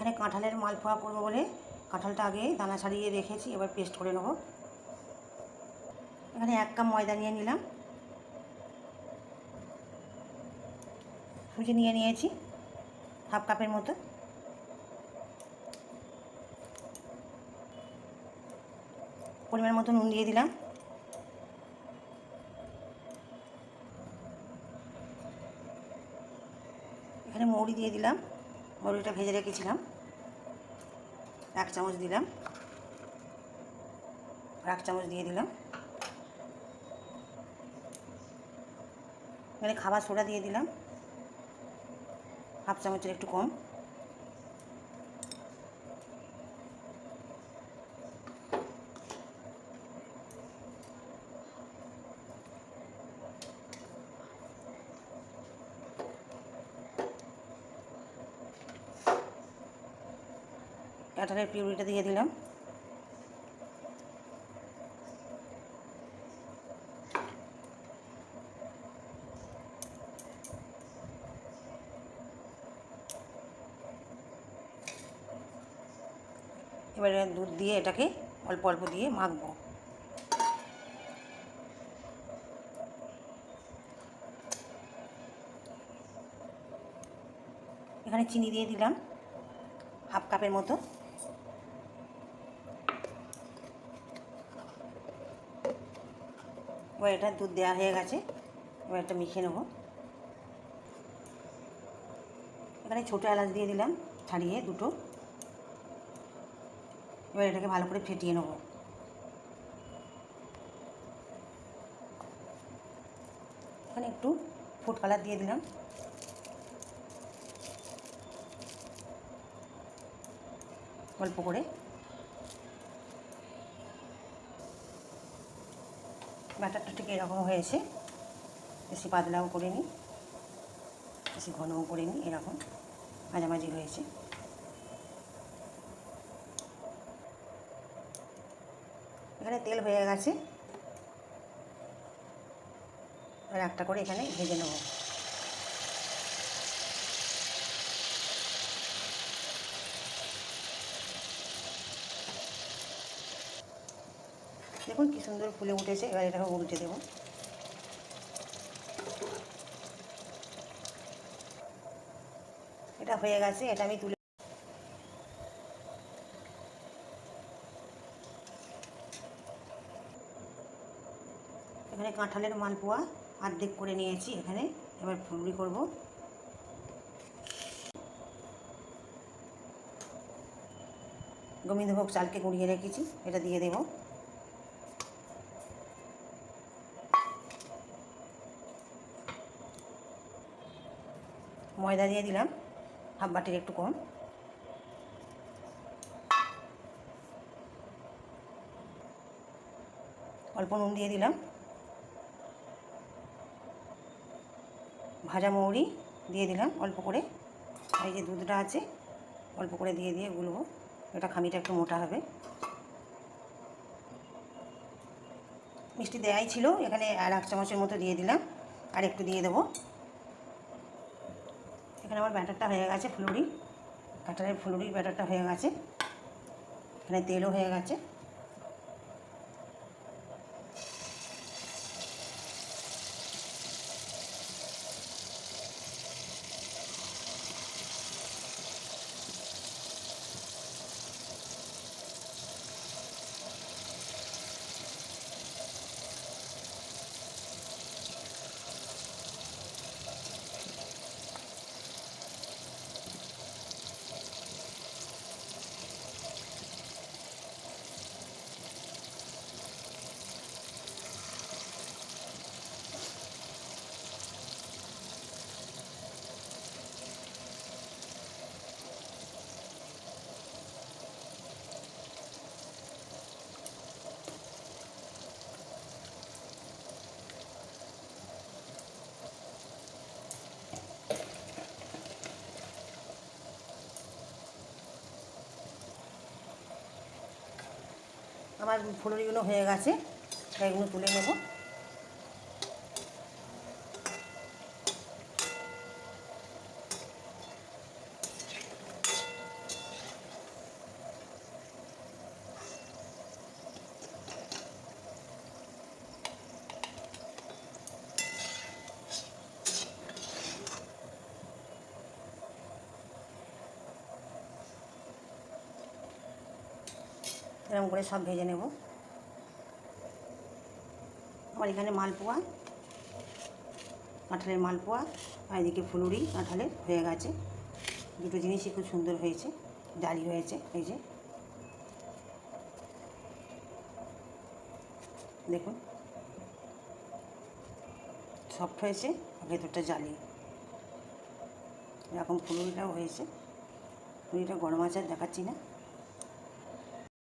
এখানে কাঁঠালের মালপোয়া করব বলে কাঁঠালটা আগে দানা ছাড়িয়ে রেখেছি, এবার পেস্ট করে নেব। এখানে এক কাপ ময়দা নিয়ে নিলাম। সুজি নিয়ে নিয়েছি, হাফ কাপের মতো। পরিমাণ মতো নুন দিয়ে দিলাম। এখানে মৌরি দিয়ে দিলাম, মৌরিটা ভেজে রেখেছিলাম। এক চামচ দিলাম। এক চামচ দিয়ে দিলাম। এখানে খাবার সোডা দিয়ে দিলাম। হাফ চামচের একটু কম। কাঁঠালের পিউরিটা দিয়ে দিলাম। এবারে দুধ দিয়ে এটাকে অল্প অল্প দিয়ে মাখবো। এখানে চিনি দিয়ে দিলাম, হাফ কাপের মতো। এবার এটা দুধ দেওয়া হয়ে গেছে, এবার এটা মিশিয়ে নেব। এখানে ছোটো এলাচ দিয়ে দিলাম ছাড়িয়ে দুটো। এবার এটাকে ভালো করে ফেটিয়ে নেব। এখানে একটু ফুড কালার দিয়ে দিলাম। অল্প করে। ব্যাটারটা ঠিক এরকম হয়েছে। বেশি পাতলাও করে নিই বেশি ঘনও করে নিই এরকম মাঝামাঝি হয়েছে। এখানে তেল হয়ে গেছে। আর একটা করে এখানে ভেজে নেব। দেখুন কি সুন্দর ফুলে উঠেছে, এবার এটাকে উল্টে দেবো। এটা হয়ে গেছে, এটা আমি তুলে এখানে কাঁঠালের মালপোয়া অর্ধেক করে নিয়েছি এখানে, এবার ফুলুরি করব। গোবিন্দভোগ চালকে গুঁড়িয়ে রেখেছি, এটা দিয়ে দেব। ময়দা দিয়ে দিলাম, হাফ বাটির একটু কম। অল্প নুন দিয়ে দিলাম। ভাজা মৌরি দিয়ে দিলাম অল্প করে। এই যে দুধটা আছে, অল্প করে দিয়ে দিয়ে গুলবো। এটা খামিটা একটু মোটা হবে। মিষ্টি দেয়াই ছিল, এখানে আর এক চামচের মতো দিয়ে দিলাম। আর একটু দিয়ে দেবো। এখানে আমার ব্যাটারটা হয়ে গেছে ফুলুরি। কাটারের ফুলুরির ব্যাটারটা হয়ে গেছে। এখানে তেলও হয়ে গেছে। আমার ফুলুরিগুলো হয়ে গেছে এগুলো তুলে নেব। এরকম করে সব ভেজে নেব। আমার এখানে মালপোয়া, কাঁঠালের মালপোয়া আর এদিকে ফুলুরি কাঁঠালের হয়ে গেছে। দুটো জিনিসই খুব সুন্দর হয়েছে, জালি হয়েছে এই যে। দেখুন সফট হয়েছে ভেতরটা জালি। এরকম ফুলুরিটাও হয়েছে। ফুলুরিটা গরম আছে দেখাচ্ছি না।